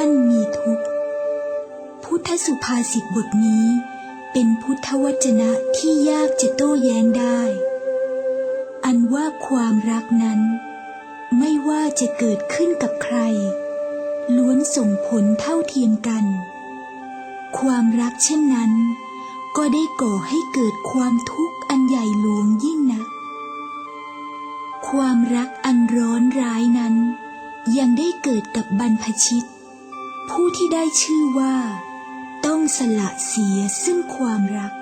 ที่ใดมีรักที่นั่นมีทุกข์ พุทธสุภาษิตบทนี้ เป็นพุทธวจนะที่ยากจะโต้แย้งได้ อันว่าความรักนั้น ไม่ว่าจะเกิดขึ้นกับใคร ล้วนส่งผลเท่าเทียมกัน ความรักเช่นนั้น ก็ได้ก่อให้เกิดความทุกข์อันใหญ่หลวงยิ่งนัก ความรักอันร้อนร้ายนั้นยังได้เกิดกับบรรพชิต ที่ได้ชื่อว่า ต้องสละเสียซึ่งความรัก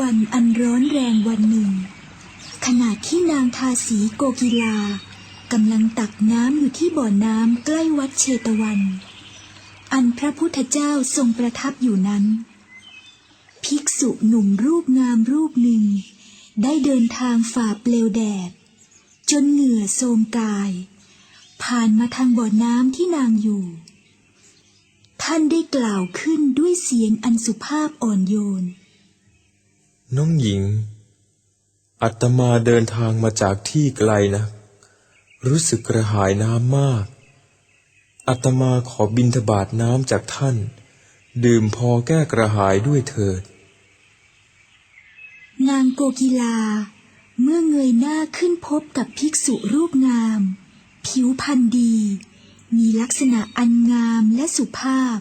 วันอันร้อนแรงวันหนึ่ง ขณะที่นางทาสีโกกีลากำลังตักน้ำอยู่ที่บ่อน้ำใกล้วัดเชตวัน อันพระพุทธเจ้าทรงประทับอยู่นั้น ภิกษุหนุ่มรูปงามรูปหนึ่ง ได้เดินทางฝ่าเปลวแดด จนเหงื่อโทมกาย ผ่านมาทางบ่อน้ำที่นางอยู่ ท่านได้กล่าวขึ้นด้วยเสียงอันสุภาพอ่อนโยน น้องหญิง อัตมาเดินทางมาจากที่ไกลนะ รู้สึกกระหายน้ำมาก อัตมาขอบินทบาทน้ำจากท่าน ดื่มพอแก้กระหายด้วยเถิด นางโกกีลา เมื่อเงยหน้าขึ้นพบกับภิกษุรูปงาม ผิวพรรณดี มีลักษณะอันงามและสุภาพ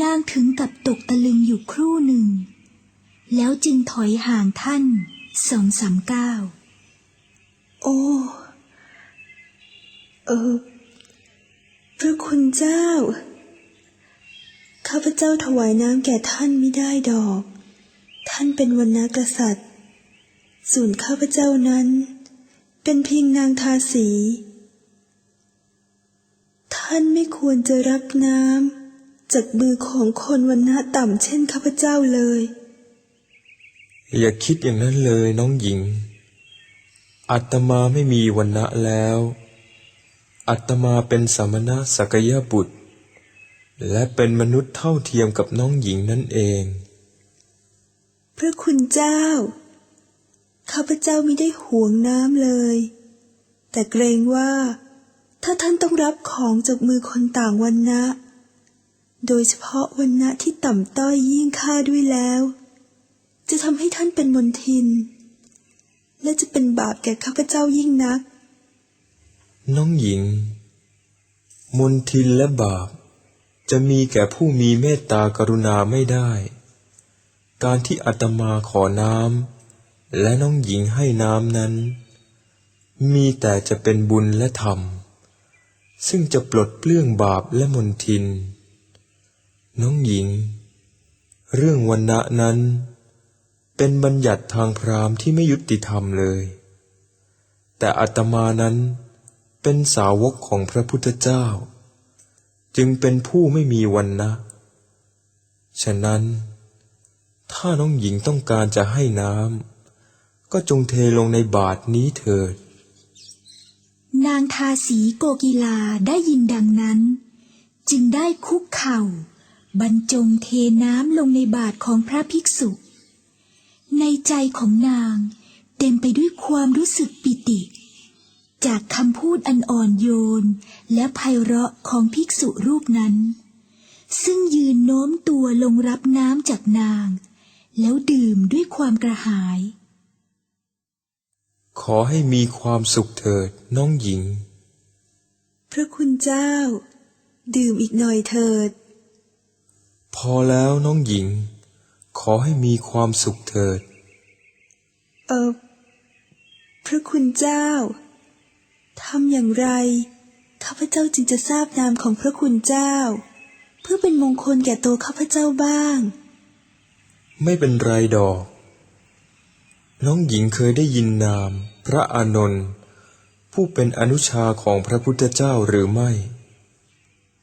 นางถึงกับตกตะลึงอยู่ครู่หนึ่ง แล้วจึงถอยห่างท่านสองสามก้าวโอ้ เออ พระคุณเจ้า ข้าพเจ้าถวายน้ำแก่ท่านไม่ได้ดอก ท่านเป็นวรรณกษัตริย์ ส่วนข้าพเจ้านั้น เป็นเพียงนางทาสี ท่านไม่ควรจะรับน้ำจากมือของคนวรรณะต่ำเช่นข้าพเจ้าเลย อย่าคิดอย่างนั้นเลยน้องหญิง อัตมาไม่มีวันณะแล้ว อัตมาเป็นสมณะสักยบุตร และเป็นมนุษย์เท่าเทียมกับน้องหญิงนั่นเอง พระคุณเจ้า ข้าพเจ้าไม่ได้ห่วงน้ำเลย แต่เกรงว่า ถ้าท่านต้องรับของจากมือคนต่างวันนะ โดยเฉพาะวันนะที่ต่ำต้อยยิ่งค่าด้วยแล้ว จะทำให้ท่านเป็นมนทิน และจะเป็นบาปแก่ข้าพเจ้ายิ่งนัก น้องหญิง มนทินและบาป จะมีแก่ผู้มีเมตตากรุณาไม่ได้ การที่อาตมาขอน้ำและน้องหญิงให้น้ำนั้น มีแต่จะเป็นบุญและธรรม ซึ่งจะปลดเปลื้องบาปและมนทิน น้องหญิง เรื่องวันณะนั้น เป็นบัญญัติทางพราหมณ์ที่ไม่ยุติธรรมเลย แต่อาตมานั้นเป็นสาวกของพระพุทธเจ้า จึงเป็นผู้ไม่มีวันนะ ฉะนั้น ถ้าน้องหญิงต้องการจะให้น้ำก็จงเทลงในบาทนี้เถิด นางทาสีโกกีลาได้ยินดังนั้น จึงได้คุกเข่า บรรจงเทน้ำลงในบาทของพระภิกษุ ในใจของนางเต็มไปด้วยความรู้สึกปิติ จากคำพูดอันอ่อนโยน และไพเราะของภิกษุรูปนั้น ซึ่งยืนโน้มตัวลงรับน้ำจากนาง แล้วดื่มด้วยความกระหาย ขอให้มีความสุขเถิดน้องหญิง พระคุณเจ้า ดื่มอีกหน่อยเถิด พอแล้วน้องหญิงข อให้มีความสุขเถิด เออ พระคุณเจ้า ทำอย่างไร ข้าพเจ้าจึงจะทราบนามของพระคุณเจ้า เพื่อเป็นมงคลแก่ตัวข้าพเจ้าบ้าง ไม่เป็นไรดอก น้องหญิงเคยได้ยินนาม พระอานนท์ผู้เป็นอนุชาของพระพุทธเจ้าหรือไม่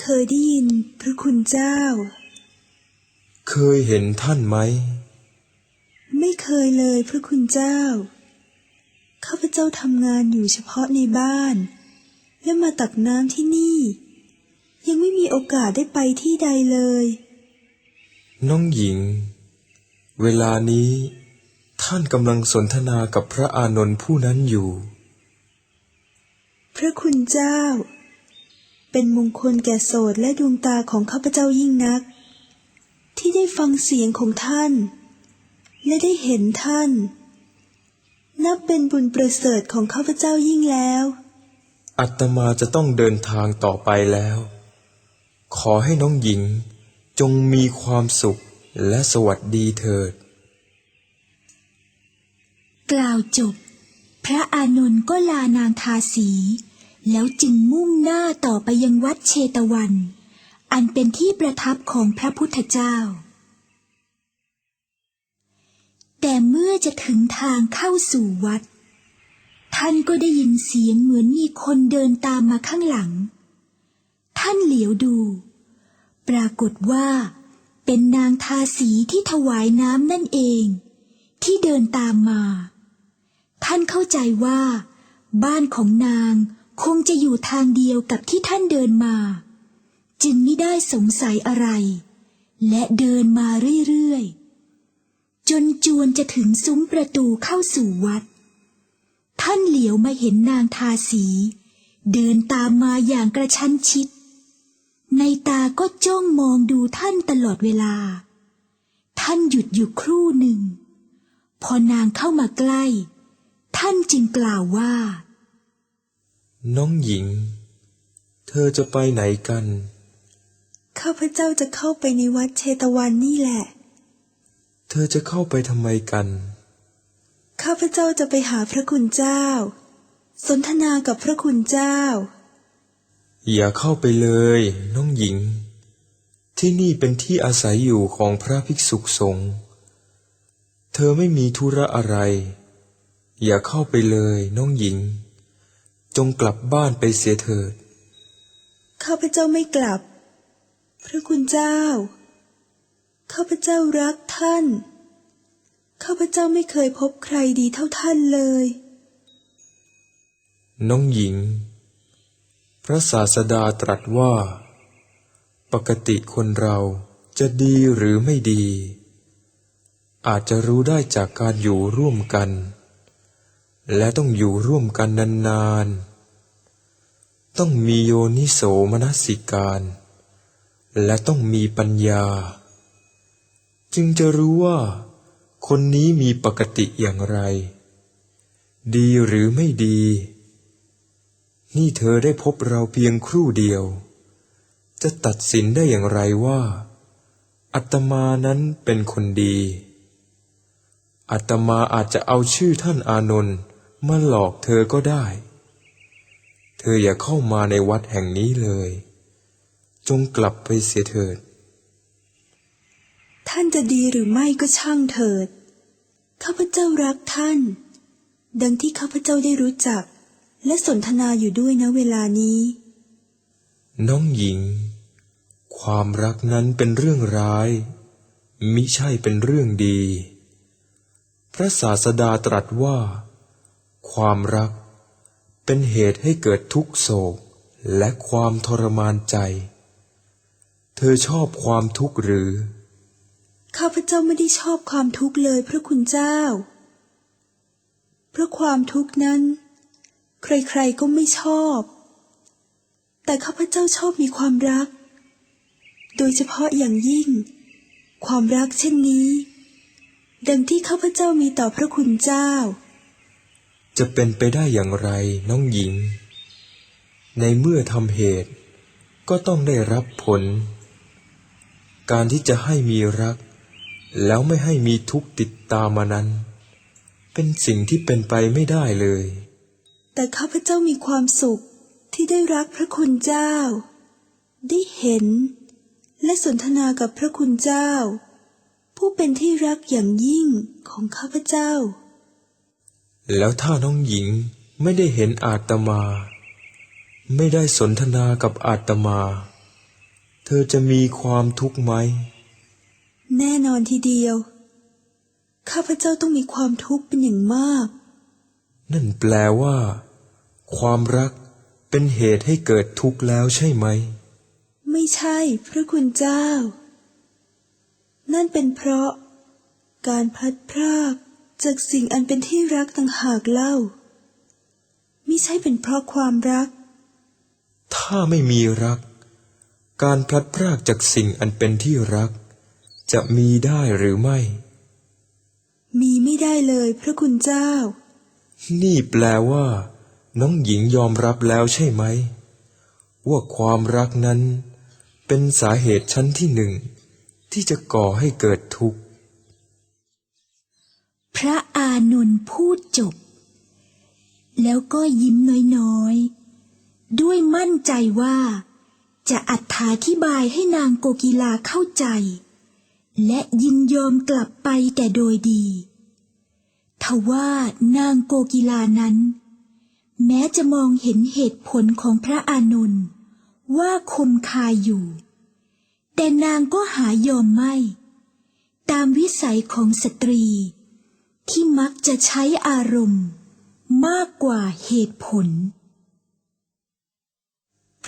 เคยได้ยินพระคุณเจ้า เคยเห็นท่านไหม ไม่เคยเลยพระคุณเจ้า ข้าพเจ้าทำงานอยู่เฉพาะในบ้าน และมาตักน้ำที่นี่ ยังไม่มีโอกาสได้ไปที่ใดเลย น้องหญิง เวลานี้ท่านกำลังสนทนากับพระอานนท์ผู้นั้นอยู่ พระคุณเจ้า เป็นมงคลแก่โสดและดวงตาของข้าพเจ้ายิ่งนัก ที่ได้ฟังเสียงของท่าน และได้เห็นท่าน นับเป็นบุญประเสริฐของข้าพเจ้ายิ่งแล้ว อัตมาจะต้องเดินทางต่อไปแล้ว ขอให้น้องหญิงจงมีความสุขและสวัสดีเถิด กล่าวจบ พระอานนท์ก็ลานางทาสี แล้วจึงมุ่งหน้าต่อไปยังวัดเชตวัน อันเป็นที่ประทับของพระพุทธเจ้า แต่เมื่อจะถึงทางเข้าสู่วัด ท่านก็ได้ยินเสียงเหมือนมีคนเดินตามมาข้างหลัง ท่านเหลียวดู ปรากฏว่า เป็นนางทาสีที่ถวายน้ำนั่นเอง ที่เดินตามมา ท่านเข้าใจว่า บ้านของนางคงจะอยู่ทางเดียวกับที่ท่านเดินมา จึงไม่ได้สงสัยอะไร และเดินมาเรื่อยๆ จนจวนจะถึงซุ้มประตูเข้าสู่วัด ท่านเหลียวมาเห็นนางทาสี เดินตามมาอย่างกระชั้นชิด ในตาก็จ้องมองดูท่านตลอดเวลา ท่านหยุดอยู่ครู่หนึ่ง พอนางเข้ามาใกล้ ท่านจึงกล่าวว่า น้องหญิง เธอจะไปไหนกัน ข้าพเจ้าจะเข้าไปในวัดเชตวันนี่แหละ เธอจะเข้าไปทำไมกัน ข้าพเจ้าจะไปหาพระคุณเจ้า สนทนากับพระคุณเจ้า อย่าเข้าไปเลย น้องหญิง ที่นี่เป็นที่อาศัยอยู่ของพระภิกษุสงฆ์ เธอไม่มีธุระอะไร อย่าเข้าไปเลยน้องหญิง จงกลับบ้านไปเสียเถิด ข้าพเจ้าไม่กลับ พระคุณเจ้า ข้าพเจ้ารักท่าน ข้าพเจ้าไม่เคยพบใครดีเท่าท่านเลย น้องหญิง พระศาสดาตรัสว่า ปกติคนเราจะดีหรือไม่ดี อาจจะรู้ได้จากการอยู่ร่วมกัน และต้องอยู่ร่วมกันนานๆ ต้องมีโยนิโสมนสิการ และต้องมีปัญญา จึงจะรู้ว่า คนนี้มีปกติอย่างไร ดีหรือไม่ดี นี่เธอได้พบเราเพียงครู่เดียว จะตัดสินได้อย่างไรว่า อัตมานั้นเป็นคนดี อัตมาอาจจะเอาชื่อท่านอานนท์มาหลอกเธอก็ได้ เธออย่าเข้ามาในวัดแห่งนี้เลย จงกลับไปเสียเถิด ท่านจะดีหรือไม่ก็ช่างเถิด ข้าพเจ้ารักท่าน ดังที่ข้าพเจ้าได้รู้จัก และสนทนาอยู่ด้วยณเวลานี้ น้องหญิง ความรักนั้นเป็นเรื่องร้าย มิใช่เป็นเรื่องดี พระศาสดาตรัสว่า ความรักเป็นเหตุให้เกิดทุกโศกและความทรมานใจ เธอชอบความทุกข์หรือ ข้าพเจ้าไม่ได้ชอบความทุกข์เลยพระคุณเจ้า เพราะความทุกข์นั้น ใครๆก็ไม่ชอบ แต่ข้าพเจ้าชอบมีความรัก โดยเฉพาะอย่างยิ่ง ความรักเช่นนี้ ดังที่ข้าพเจ้ามีต่อพระคุณเจ้า จะเป็นไปได้อย่างไรน้องหญิง ในเมื่อทำเหตุก็ต้องได้รับผล การที่จะให้มีรัก แล้วไม่ให้มีทุกข์ติดตามมานั้น เป็นสิ่งที่เป็นไปไม่ได้เลย แต่ข้าพเจ้ามีความสุขที่ได้รักพระคุณเจ้า ได้เห็น และสนทนากับพระคุณเจ้า ผู้เป็นที่รักอย่างยิ่งของข้าพเจ้า แล้วถ้าน้องหญิงไม่ได้เห็นอาตมา ไม่ได้สนทนากับอาตมา เธอจะมีความทุกข์ไหม แน่นอนทีเดียว ข้าพเจ้าต้องมีความทุกข์เป็นอย่างมาก นั่นแปลว่า ความรักเป็นเหตุให้เกิดทุกข์แล้วใช่ไหม ไม่ใช่ พระคุณเจ้า นั่นเป็นเพราะ การพลัดพรากจากสิ่งอันเป็นที่รักต่างหากเล่ามิใช่เป็นเพราะความรัก ถ้าไม่มีรัก การพลัดพรากจากสิ่งอันเป็นที่รัก จะมีได้หรือไม่ มีไม่ได้เลยพระคุณเจ้า นี่แปลว่า น้องหญิงยอมรับแล้วใช่ไหม ว่าความรักนั้น เป็นสาเหตุชั้นที่หนึ่ง ที่จะก่อให้เกิดทุกข์ พระอานนท์พูดจบ แล้วก็ยิ้มน้อยๆ ด้วยมั่นใจว่า จะอธิบายให้นางโกกีลาเข้าใจ และยินยอมกลับไปแต่โดยดี ทว่านางโกกีลานั้น แม้จะมองเห็นเหตุผลของพระอานนท์ว่าคมคายอยู่ แต่นางก็หายอมไม่ ตามวิสัยของสตรี ที่มักจะใช้อารมณ์ มากกว่าเหตุผล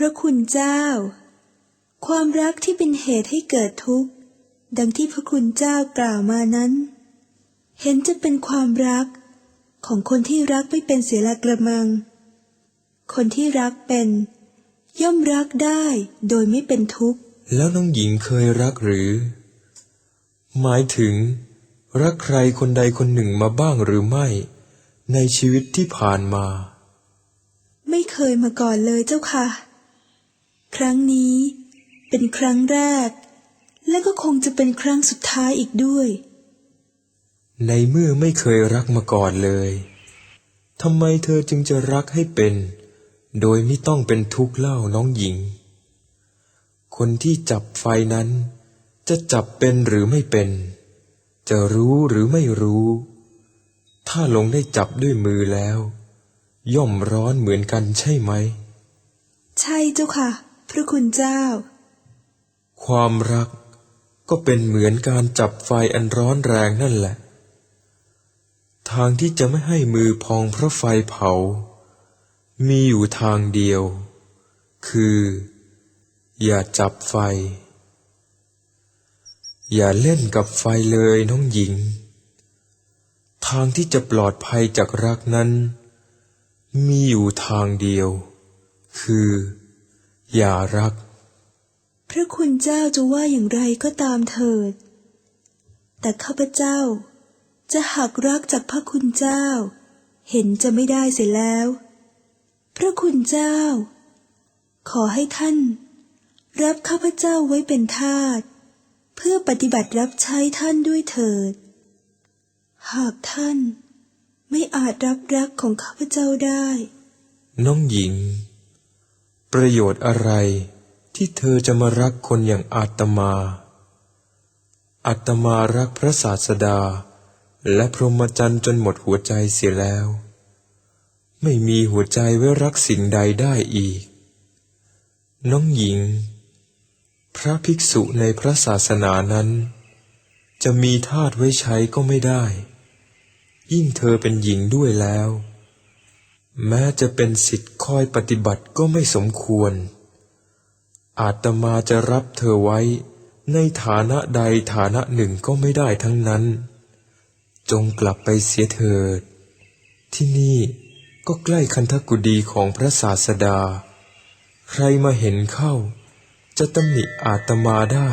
ระคุณเจ้า ความรักที่เป็นเหตุให้เกิดทุกข์ ดังที่พระคุณเจ้ากล่าวมานั้น เห็นจะเป็นความรักของคนที่รักไม่เป็นเสียละกระมัง คนที่รักเป็น ย่อมรักได้โดยไม่เป็นทุกข์ แล้วน้องหญิงเคยรักหรือ หมายถึง รักใครคนใดคนหนึ่งมาบ้างหรือไม่ ในชีวิตที่ผ่านมา ไม่เคยมาก่อนเลยเจ้าค่ะ ครั้งนี้ เป็นครั้งแรก และก็คงจะเป็นครั้งสุดท้ายอีกด้วย ในเมื่อไม่เคยรักมาก่อนเลยทำไมเธอจึงจะรักให้เป็น โดยไม่ต้องเป็นทุกข์เล่าน้องหญิง คนที่จับไฟนั้น จะจับเป็นหรือไม่เป็น จะรู้หรือไม่รู้ ถ้าลงได้จับด้วยมือแล้ว ย่อมร้อนเหมือนกันใช่ไหม ใช่เจ้าค่ะ พระคุณเจ้า ความรักก็เป็นเหมือนการจับไฟอันร้อนแรงนั่นแหละ ทางที่จะไม่ให้มือพองเพราะไฟเผา มีอยู่ทางเดียว คือ อย่าจับไฟ อย่าเล่นกับไฟเลยน้องหญิง ทางที่จะปลอดภัยจากรักนั้น มีอยู่ทางเดียว คือ อย่ารัก พระคุณเจ้าจะว่าอย่างไรก็ตามเถิด แต่ข้าพเจ้า จะหักรักจากพระคุณเจ้า เห็นจะไม่ได้เสียแล้ว พระคุณเจ้า ขอให้ท่าน รับข้าพเจ้าไว้เป็นทาสเพื่อปฏิบัติรับใช้ท่านด้วยเถิด หากท่าน ไม่อาจรับรักของข้าพเจ้าได้ น้องหญิง ประโยชน์อะไรที่เธอจะมารักคนอย่างอาตมา อาตมารักพระศาสดา และพรหมจรรย์จนหมดหัวใจเสียแล้ว ไม่มีหัวใจไว้รักสิ่งใดได้อีก น้องหญิง พระภิกษุในพระศาสนานั้น จะมีทาสไว้ใช้ก็ไม่ได้ ยิ่งเธอเป็นหญิงด้วยแล้ว แม้จะเป็นสิทธิ์คอยปฏิบัติก็ไม่สมควร อาตมาจะรับเธอไว้ ในฐานะใดฐานะหนึ่งก็ไม่ได้ทั้งนั้น จงกลับไปเสียเถิด ที่นี่ก็ใกล้คันธกุดีของพระศาสดา ใครมาเห็นเข้า จะตำหนิอาตมาได้